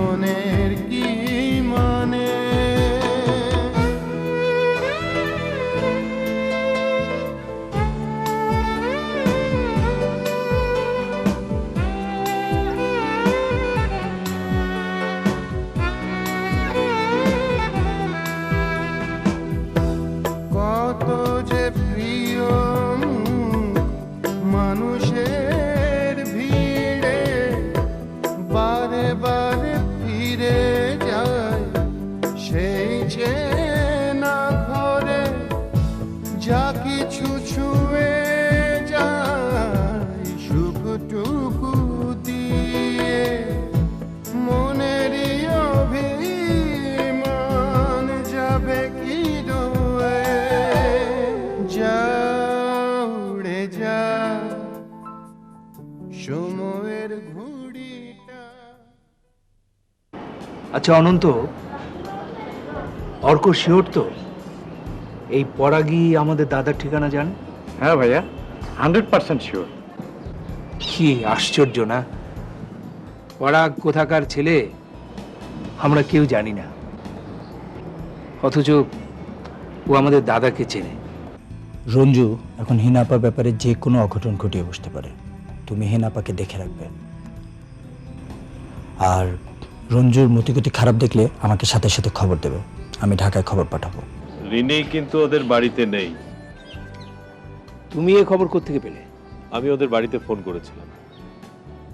জীবনের কিছু ছুঁয়ে যায়, সুখটুকু দিয়ে অভিমান যাবে কি যা উড়ে যা, সময়ের ঘুড়িটা। আচ্ছা অনন্ত, অর্ক শিওর তো? এই পরাগী আমাদের দাদার ঠিকানা জান? হ্যাঁ ভাইয়া হান্ড্রেড পার্সেন্ট শিওর কি আশ্চর্য না? পরাগ কোথাকার ছেলে আমরা কেউ জানি না। অথচ ও আমাদের দাদাকে চেনে। রঞ্জু এখন হিনাপার ব্যাপারে যে কোনো অঘটন ঘটিয়ে বসতে পারে। তুমি হিনাপাকে দেখে রাখবে। আর রঞ্জুর মতিগতি খারাপ দেখলে আমাকে সাথে সাথে খবর দেবে। আমি ঢাকায় খবর পাঠাবো। রিনি কিন্তু ওদের বাড়িতে নেই। তুমি এ খবর কোত্থেকে পেলে? আমি ওদের বাড়িতে ফোন করেছিলাম।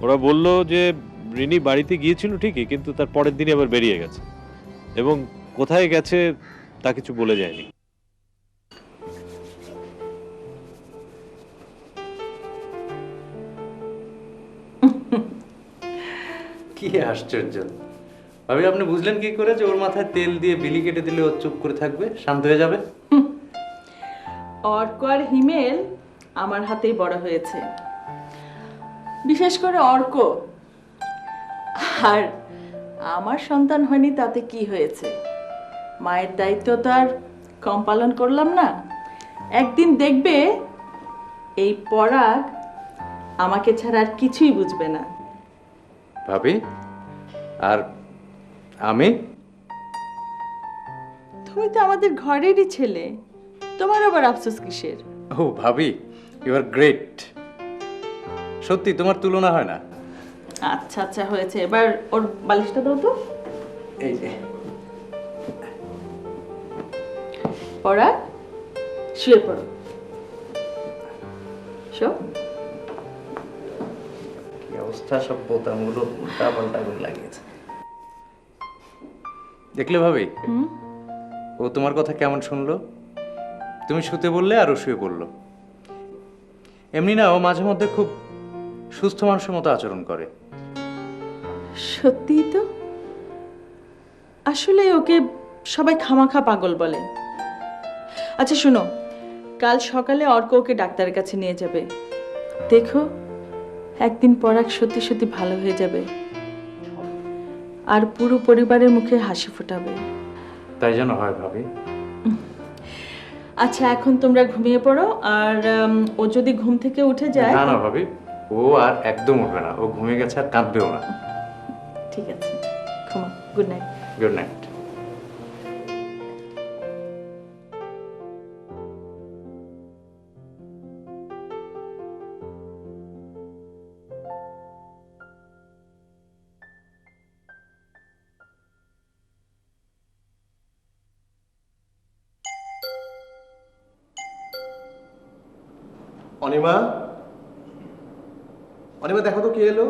ওরা বলল যে রিনি বাড়িতে গিয়েছিল ঠিকই কিন্তু তার পরের দিনই আবার বেরিয়ে গেছে। এবং কোথায় গেছে তা কিছু বলে যায়নি। কি আশ্চর্য। ভাবি আপনি বুঝলেন কি করে যে ওর মাথায় তেল দিয়ে বিলি কেটে দিলে ও চুপ করে থাকবে? শান্ত হয়ে যাবে? অর্ক আর হিমেল আমার হাতেই বড় হয়েছে। বিশেষ করে অর্ক। আর আমার সন্তান হয়নি তাতে কি হয়েছে? মায়ের দায়িত্ব তো আর কম পালন করলাম না। একদিন দেখবে এই পরাগ আমাকে ছাড়া আর কিছুই বুঝবে না। ভাবি আর আমি? তুমি তো আমাদের ঘরেরই ছেলে। তোমার আবার আফসোস কিসের? ও ভাবি ইউ আর গ্রেট সত্যি তোমার তুলনা হয় না। আচ্ছা আচ্ছা হয়েছে। এবার ওর বালিশটা দাও তো। এই যে। পড়া শুয়ে পড়ো। শো। কি অবস্থা? সব বোতামগুলো উল্টা পাল্টা করে লাগিয়েছে। দেখলে ভাবে? ও তোমার কথা কেমন শুনলো? তুমি শুতে বললে আর ও শুয়ে পড়ল। এমনি না ও মাঝে মধ্যে খুব সুস্থ মানুষের মতো আচরণ করে। সত্যিই তো? আসলে ওকে সবাই খামাখা পাগল বলে। আচ্ছা শোনো। কাল সকালে অর্ক ওকে ডাক্তারের কাছে নিয়ে যাবে। দেখো একদিন পরাগ সত্যি সত্যি ভালো হয়ে যাবে। আর পুরো পরিবারের মুখে হাসি ফোটাবে। তাই যেন হয় ভাবি। আচ্ছা এখন তোমরা ঘুমিয়ে পড়ো আর উম, ও যদি ঘুম থেকে উঠে যায় না না ভাবি ও আর একদম উঠবে না। ও ঘুমিয়ে গেছে আর কাঁদবেও না। ঠিক আছে। ঘুমা good night good night Anima? Anima দেখো তো কে এলো।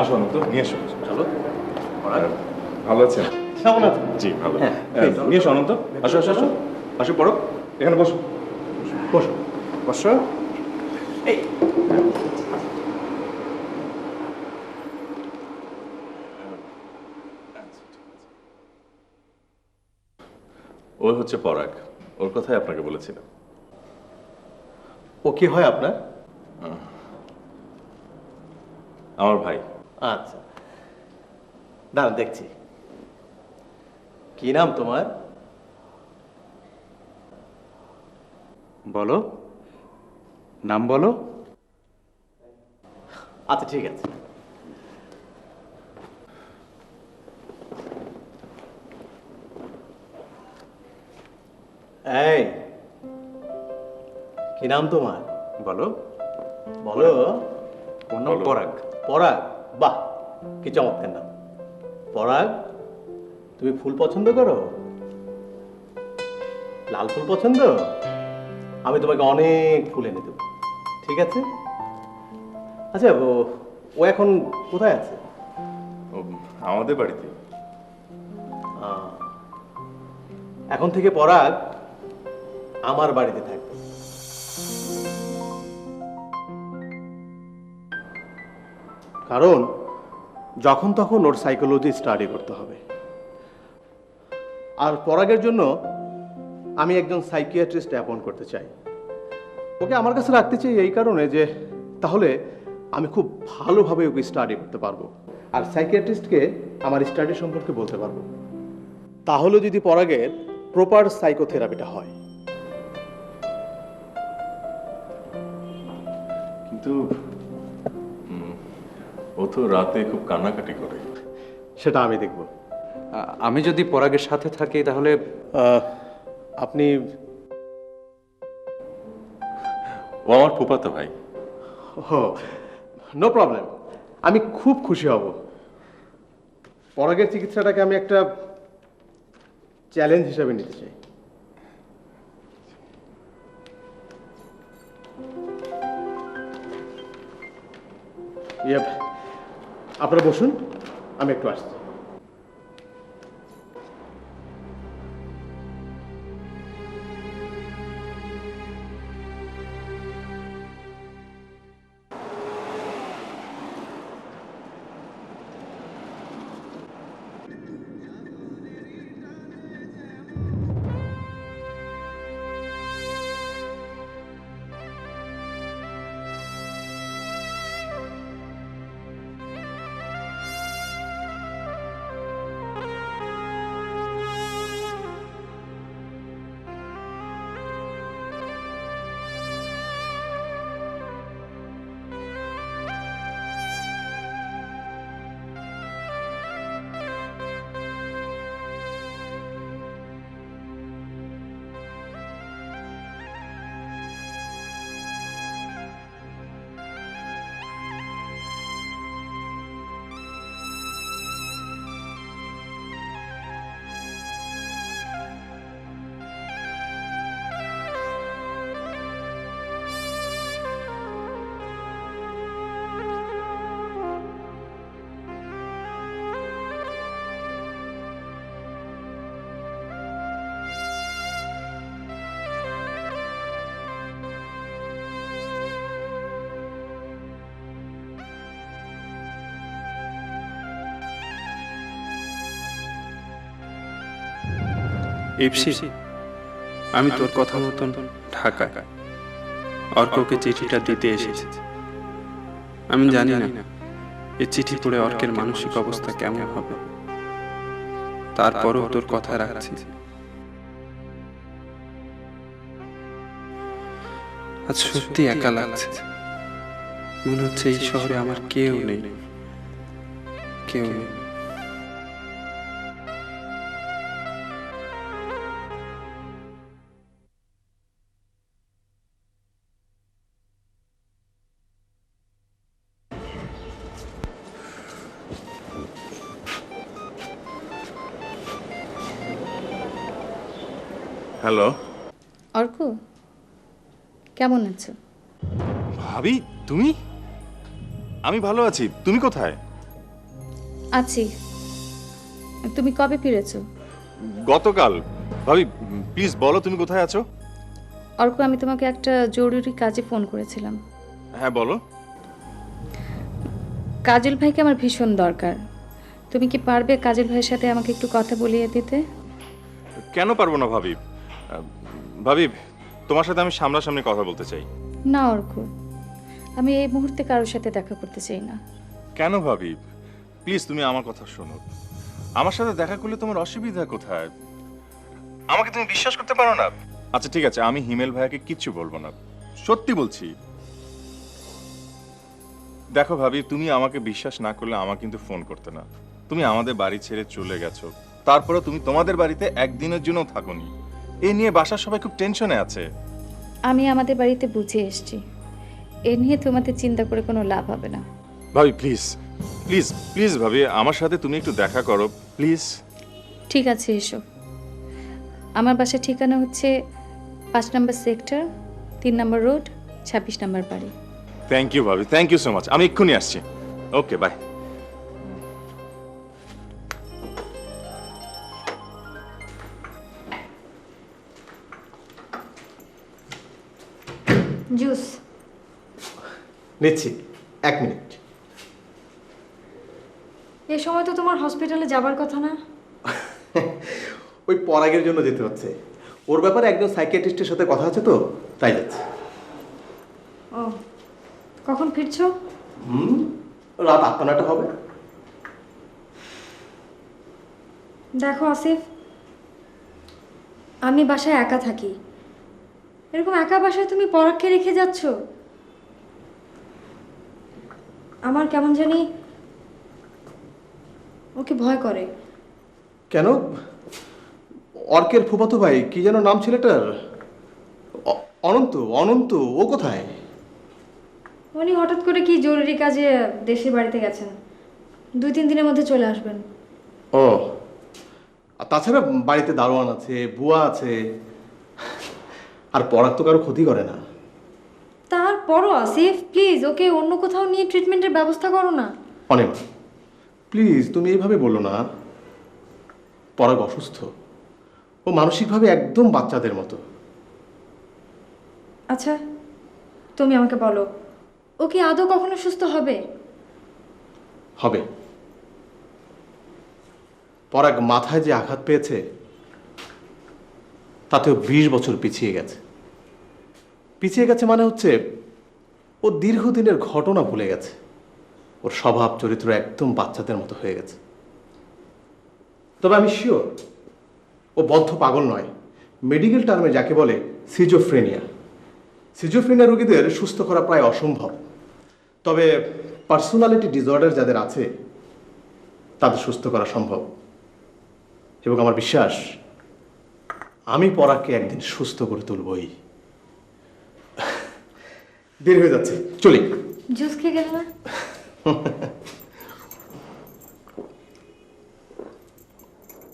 আসো অনন্ত নিয়ে এসো। চলো। ভালো আছেন? কেমন জি ভালো। হ্যাঁ, হ্যাঁ, নিয়ে এসো অনন্ত। আসো আসো আসো। আসো পড়ো। এখানে বসো। বসো। বসো। ওই হচ্ছে পরাগ। ওর কথাই আপনাকে বলেছিলাম। ও কি হয় আপনার? আমার ভাই। দাঁড়ান দেখছি। কি নাম তোমার? বলো। নাম বলো। আচ্ছা ঠিক আছে। এই কি নাম তোমার? বলো। বলো। ওর নাম পরাগ। পরাগ? বাহ কি চমৎকার নাম। পরাগ তুমি ফুল পছন্দ করো? লাল ফুল পছন্দ? আমি তোমাকে অনেক ফুল এনে দেবো। ঠিক আছে? আচ্ছা ও এখন কোথায় আছে? ও আমাদের বাড়িতে। এখন থেকে পরাগ আমার বাড়িতে থাকবে। কারণ যখন তখন ওর সাইকোলজি স্টাডি করতে হবে। আর পরাগের জন্য আমি একজন সাইকিয়াট্রিস্ট অ্যাপয়েন্ট করতে চাই। ওকে আমার কাছে রাখতে চাই এই কারণে যে, তাহলে আমি খুব ভালোভাবে ওকে স্টাডি করতে পারব। আর সাইকিয়াট্রিস্টকে আমার স্টাডি সম্পর্কে বলতে পারব। তাহলে যদি পরাগের প্রপার সাইকোথেরাপিটা হয়। কিন্তু ও তো রাতে খুব কান্নাকাটি করে। সেটা আমি দেখব। আমি যদি পরাগের সাথে থাকি তাহলে আপনি ও আমার ফুপাতো ভাই। ও নো প্রবলেম আমি খুব খুশি হব। পরাগের চিকিৎসাটাকে আমি একটা চ্যালেঞ্জ হিসাবে নিতে চাই। Yep. আপনারা বসুন আমি একটু আসছি। ইপসি আমি তোর কথা মতন ঢাকা। অর্ককে চিঠিটা দিতে এসেছি। আমি জানি না এই চিঠি পড়ে অর্কের মানসিক অবস্থা কেমন হবে। তারপরও তোর কথা রাখছি। আজ সত্যি একা লাগছে। মনে হচ্ছে এই শহরে আমার কেউ নেই। কেউ নেই। কেমন আছো? ভাবি তুমি? আমি ভালো আছি। তুমি কোথায়? আছি। তুমি কবে ফিরেছো? গতকাল। ভাবি প্লিজ বলো তুমি কোথায় আছো? অর্ক আমি তোমাকে একটা জরুরি কাজে ফোন করেছিলাম। হ্যাঁ বলো। কাজল ভাইকে আমার ভীষণ দরকার। তুমি কি পারবে কাজল ভাইয়ের সাথে আমাকে একটু কথা বলিয়ে দিতে? কেন পারব না ভাবি? ভাবি তোমার সাথে আমি সামনাসামনি কথা বলতে চাই। না অর্ক। আমি এই মুহূর্তে কারোর সাথে দেখা করতে চাই না। কেন ভাবি? প্লিজ তুমি আমার কথা শোনো। আমার সাথে দেখা করলে তোমার অসুবিধা কোথায়? আমাকে তুমি বিশ্বাস করতে পারো না? আচ্ছা ঠিক আছে আমি হিমেল ভাইয়াকে কিচ্ছু বলব না। সত্যি বলছি। দেখো ভাবি তুমি আমাকে বিশ্বাস না করলে আমাকে কিন্তু ফোন করতে না। তুমি আমাদের বাড়ি ছেড়ে চলে গেছো। তারপরে তুমি তোমাদের বাড়িতে একদিনের জন্য থাকোনি। এই নিয়ে বাসার সবাই খুব টেনশনে আছে। আমি আমাদের বাড়িতে বুঝে এসেছি। এ নিয়ে তোমাদের চিন্তা করে কোনো লাভ হবে না। ভাবি প্লিজ প্লিজ প্লিজ ভাবি আমার সাথে তুমি একটু দেখা করো প্লিজ ঠিক আছে এসো। আমার বাসার ঠিকানা হচ্ছে পাঁচ নম্বর সেক্টর তিন নম্বর রোড ছাব্বিশ নম্বর বাড়ি। থ্যাংক ইউ ভাবি থ্যাংক ইউ সো মাচ আমি এক্ষুনি আসছি। ওকে বাই নিচ্ছি এক মিনিট। এ সময় তো তোমার হসপিটালে যাবার কথা না? ওই পরাগের জন্য যেতে হচ্ছে। ওর ব্যাপারে একজন সাইকিয়াট্রিস্টের সাথে কথা আছে তো তাই যাচ্ছে। ও কখন ফিরছো? হুম রাত আটটা হবে। দেখো আসিফ আমি বাসায় একা থাকি। এরকম একা বাসায় তুমি পরাগকে রেখে যাচ্ছ? আমার কেমন জানি ওকে ভয় করে। কেন? অর্কের ফুফাতো ভাই কি যেন নাম ছেলেটার? অ- অনন্ত অনন্ত ও কোথায়? উনি হঠাৎ করে কি জরুরি কাজে দেশের বাড়িতে গেছেন। দুই তিন দিনের মধ্যে চলে আসবেন। ও আর তাছাড়া বাড়িতে দারোয়ান আছে বুয়া আছে। আর পড়ার তো কারও ক্ষতি করে না। তারপরও আসিফ প্লিজ ওকে অন্য কোথাও নিয়ে ট্রিটমেন্টের ব্যবস্থা করো না। অনেক প্লিজ তুমি এইভাবে বলো না। পরাগ অসুস্থ। ও মানসিকভাবে একদম বাচ্চাদের মতো। আচ্ছা তুমি আমাকে বলো ও কি আদৌ কখনো সুস্থ হবে? হবে। পরাগ মাথায় যে আঘাত পেয়েছে তাতেও বিশ বছর পিছিয়ে গেছে। পিছিয়ে গেছে মানে হচ্ছে ও দীর্ঘদিনের ঘটনা ভুলে গেছে। ওর স্বভাব, চরিত্র একদম বাচ্চাদের মতো হয়ে গেছে। তবে আমি শিওর ও বদ্ধ পাগল নয়। মেডিকেল টার্মে যাকে বলে সিজোফ্রেনিয়া সিজোফ্রেনিয়া রোগীদের সুস্থ করা প্রায় অসম্ভব। তবে পার্সোনালিটি ডিসঅর্ডার যাদের আছে, তাদের সুস্থ করা সম্ভব। এবং আমার বিশ্বাস, আমি পরাগকে একদিন সুস্থ করে তুলবই। দেরি হয়ে যাচ্ছে। চলি। জুস খেয়ে গেল না?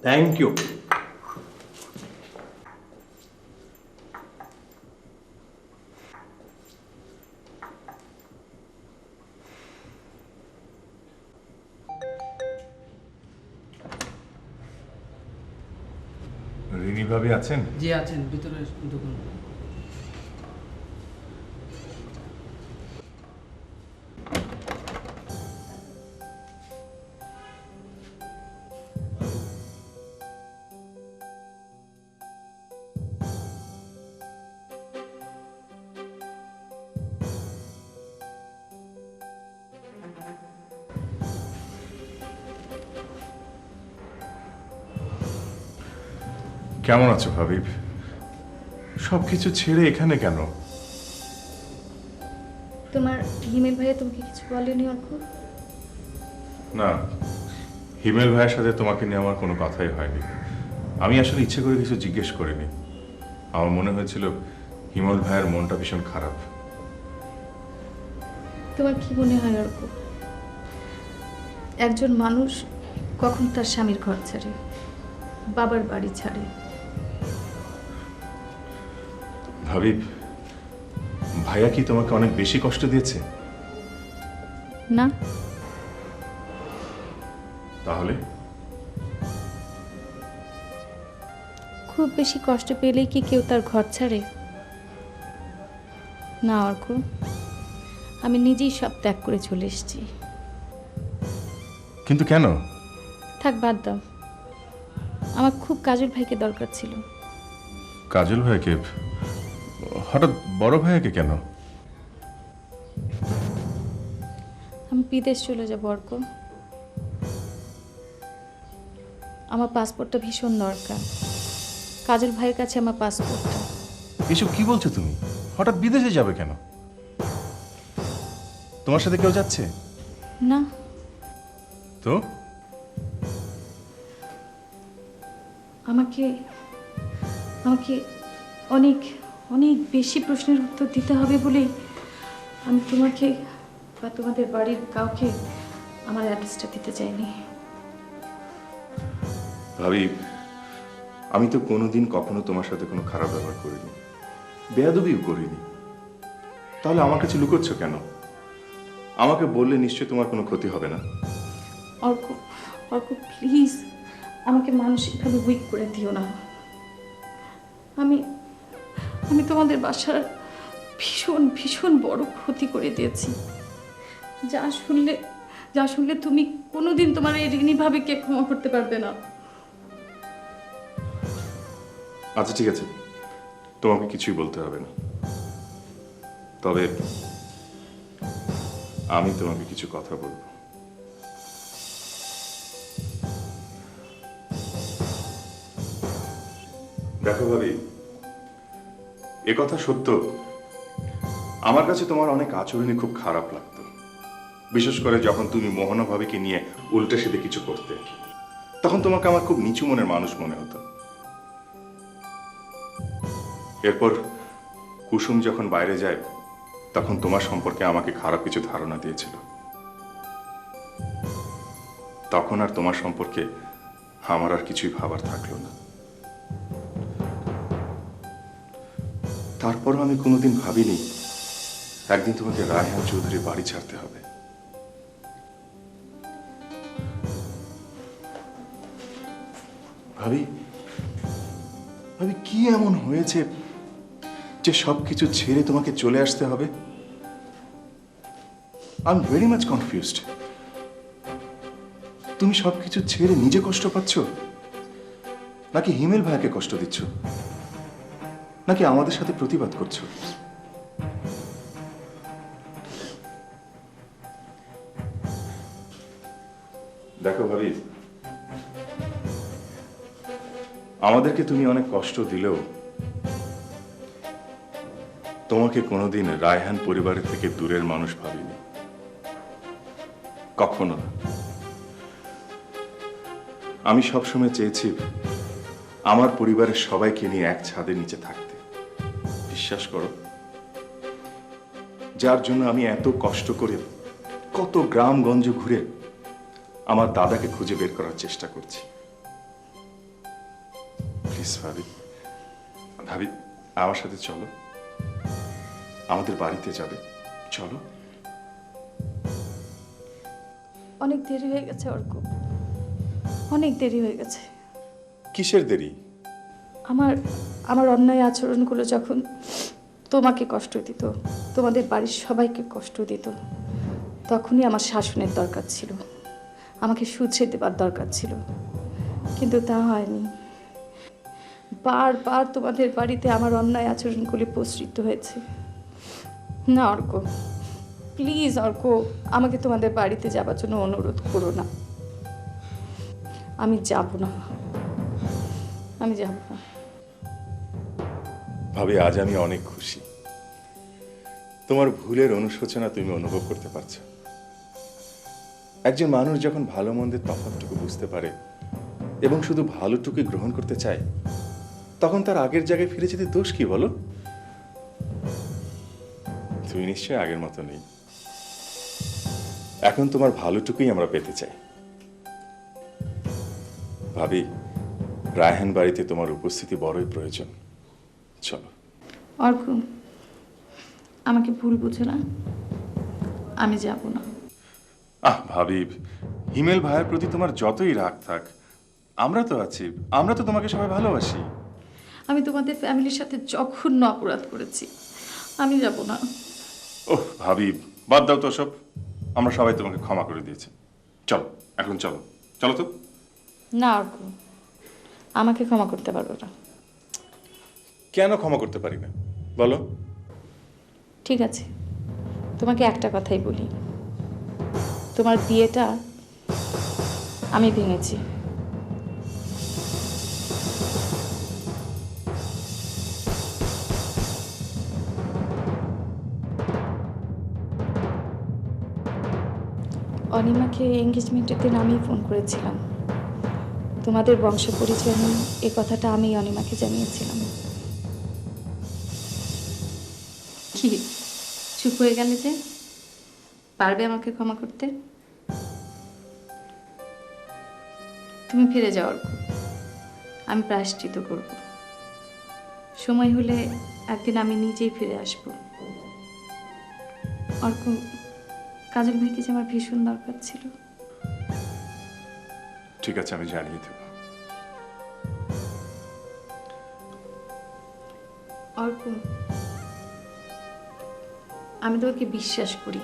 থ্যাংক ইউ রিনি ভাবি আছেন? জি আছেন। ভিতরে ঢুকুন কেমন আছো ভাবি সব কিছু ছেড়ে এখানে কেন? তোমার হিমেল ভাইয়া তোমাকে কিছু বলেনি অর্ক? না হিমেল ভাইয়ের সাথে তোমাকে নিয়ে আমার কোনো কথাই হয়নি। আমি আসলে ইচ্ছে করে কিছু জিজ্ঞেস করিনি। আমার মনে হয়েছিল হিমেল ভাইয়ের মনটা ভীষণ খারাপ। তোমার কি মনে হয় অর্ক? একজন মানুষ কখন তার স্বামীর ঘর ছাড়ে বাবার বাড়ি ছাড়ে ভাবি ভাইয়া কি তোমাকে অনেক বেশি কষ্ট দিয়েছে? না। তাহলে? খুব বেশি কষ্ট পেলেই কি কেউ তার ঘর ছাড়ে? না অর্ক। আমি নিজেই সব ত্যাগ করে চলে এসেছি। কিন্তু কেন? থাক বাদ দাও। আমার খুব কাজল ভাইকে দরকার ছিল। কাজল ভাইকে? হঠাৎ বড় ভাইয়াকে কেন? আমি বিদেশ চলে যাব অর্ক। আমার পাসপোর্টটা ভীষণ দরকার। কাজল ভাইয়ের কাছে আমার পাসপোর্টটা। এসব কি বলছো তুমি? হঠাৎ বিদেশে যাবে কেন? তোমার সাথে কেউ যাচ্ছে? না। তো? আমাকে আমাকে অনেক অনেক বেশি প্রশ্নের উত্তর দিতে হবে বলেই আমি তোমাকে বা তোমাদের বাড়ির কাউকে আমার অ্যাড্রেসটা দিতে চাইনি। ভাবি আমি তো কোনোদিন কখনো তোমার সাথে কোনো খারাপ ব্যবহার করিনি। বেয়াদবিও করিনি। তাহলে আমার কাছে লুকোচ্ছ কেন? আমাকে বললে নিশ্চয়ই তোমার কোনো ক্ষতি হবে না। অর্ক অর্ক প্লিজ আমাকে মানসিকভাবে উইক করে দিও না। আমি আমি তোমাদের বাসার ভীষণ ভীষণ বড় ক্ষতি করে দিয়েছি। যা শুনলে যা শুনলে তুমি কোনোদিন তোমার এই ঋণী ভাবিকে ক্ষমা করতে পারবে না। আচ্ছা ঠিক আছে। তোমাকে কিছুই বলতে হবে না। তবে আমি তোমাকে কিছু কথা বলব। দেখো ভাবি এ কথা সত্য। আমার কাছে তোমার অনেক আচরণই খুব খারাপ লাগতো। বিশেষ করে যখন তুমি মোহনাভাবিকে নিয়ে উল্টে সেদে কিছু করতে। তখন তোমাকে আমার খুব নিচু মনের মানুষ মনে হতো। এরপর কুসুম যখন বাইরে যায়, তখন তোমার সম্পর্কে আমাকে খারাপ কিছু ধারণা দিয়েছিল। তখন আর তোমার সম্পর্কে আমার আর কিছুই ভাবার থাকল না। তারপরও আমি কোনোদিন ভাবিনি একদিন তোমাকে রায়হান চৌধুরী বাড়ি ছাড়তে হবে। ভাবি ভাবি, কি এমন হয়েছে যে সবকিছু ছেড়ে তোমাকে চলে আসতে হবে? I am very much confused তুমি সবকিছু ছেড়ে নিজে কষ্ট পাচ্ছ? নাকি হিমেল ভাইকে কষ্ট দিচ্ছ? নাকি আমাদের সাথে প্রতিবাদ করছ? দেখো ভাবি, আমাদেরকে তুমি অনেক কষ্ট দিলেও তোমাকে কোনোদিন রায়হান পরিবারের থেকে দূরের মানুষ ভাবিনি। কখনো না। আমি সবসময় চেয়েছি আমার পরিবারের সবাইকে নিয়ে এক ছাদের নিচে থাকতে। বিশ্বাস করো যার জন্য আমি এত কষ্ট করে কত গ্রামগঞ্জ ঘুরে আমার দাদাকে খুঁজে বের করার চেষ্টা করছি। প্লিজ ভাবি ভাবি আমার সাথে চলো। আমাদের বাড়িতে যাবে। চলো। অনেক দেরি হয়ে গেছে অর্ক। অনেক দেরি হয়ে গেছে। কিসের দেরি? আমার আমার অন্যায় আচরণগুলো যখন তোমাকে কষ্ট দিত, তোমাদের বাড়ির সবাইকে কষ্ট দিত, তখনই আমার শাসনের দরকার ছিল। আমাকে শুধরে দেবার দরকার ছিল। কিন্তু তা হয়নি। বারবার তোমাদের বাড়িতে আমার অন্যায় আচরণগুলি প্রসৃত হয়েছে। না, অর্ক প্লিজ অর্ক, আমাকে তোমাদের বাড়িতে যাবার জন্য অনুরোধ করো না। আমি যাব না। আমি যাব না। ভাবি আজ আমি অনেক খুশি। তোমার ভুলের অনুশোচনা তুমি অনুভব করতে পারছ। একজন মানুষ যখন ভালো মন্দের তফাৎটুকু বুঝতে পারে এবং শুধু ভালোটুকু গ্রহণ করতে চায়, তখন তার আগের জায়গায় ফিরে যেতে দোষ কি বলো? তুমি নিশ্চয়ই আগের মতো নেই। এখন তোমার ভালোটুকুই আমরা পেতে চাই। ভাবি, রায়হান বাড়িতে তোমার উপস্থিতি বড়ই প্রয়োজন। চলো। অর্ক আমাকে ভুল বুঝে না। আমি যাব না। আহ ভাবি হিমেল ভাইয়ের প্রতি তোমার যতই রাগ থাক আমরা তো আছি আমরা তো তোমাকে সবাই ভালোবাসি। আমি তোমাদের ফ্যামিলির সাথে জঘন্য অপরাধ করেছি। আমি যাব না। ওহ ভাবি বাদ দাও তো সব। আমরা সবাই তোমাকে ক্ষমা করে দিয়েছি। চলো এখন চলো। চলো তো। না অর্ক আমাকে ক্ষমা করতে পারব না। কেন ক্ষমা করতে পারি না বলো। ঠিক আছে। তোমাকে একটা কথাই বলি। তোমার বিয়েটা আমি ভেঙেছি। অনিমাকে এঙ্গেজমেন্টের দিন আমি ফোন করেছিলাম। তোমাদের বংশ পরিচয় নিয়ে এই কথাটা আমি অনিমাকে জানিয়েছিলাম। চুপ হয়ে গেলে যে পারবে আমাকে ক্ষমা করতে? তুমি ফিরে যাও অর্ক আমি প্রায়শ্চিত করব। সময় হলে একদিন আমি নিজেই ফিরে আসব। অর্ক কাজল ভাইকে যে আমার ভীষণ দরকার ছিল। ঠিক আছে আমি জানিয়ে দেবো। অর্ক আমি তোমাকে বিশ্বাস করি।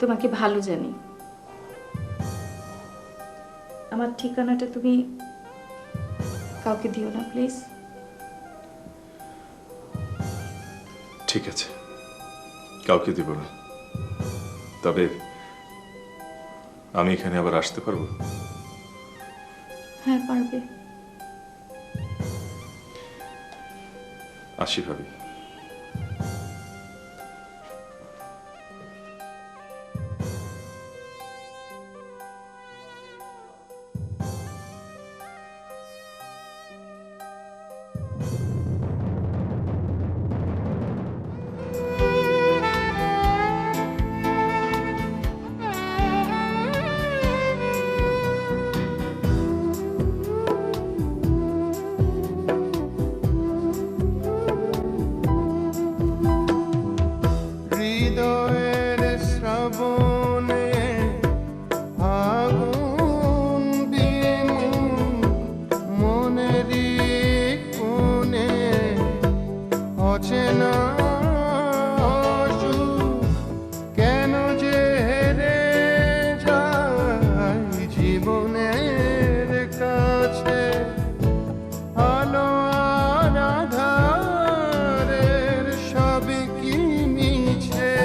তোমাকে ভালো জানি। আমার ঠিকানাটা তুমি কাউকে দিও না প্লিজ। ঠিক আছে। কাউকে দেব না। তবে আমি এখানে আবার আসতে পারব? হ্যাঁ পারবে। আসি ভাবি।